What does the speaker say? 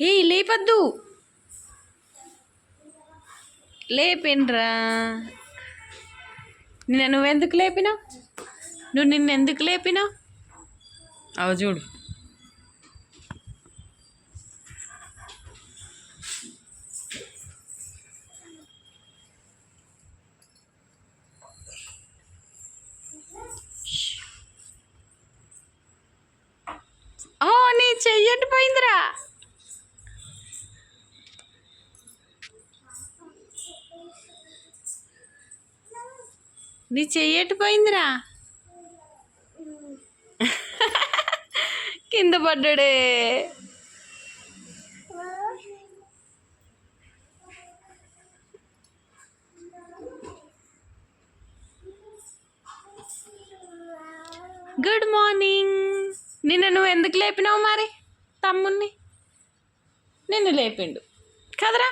ఏ లేపద్దు. లేపినరా నిన్న నువ్వెందుకు లేపినావు? నువ్వు నిన్న ఎందుకు లేపినావు? అవ చూడు. ఓ నీ చెయ్యటి పోయిందిరా నీ చెయ్యటి పోయిందిరా కింద పడ్డాడే. గుడ్ మార్నింగ్ నిన్న నువ్వు ఎందుకు లేపినావు మరి తమ్ముణ్ణి? నిన్ను లేపిండు. కదరా?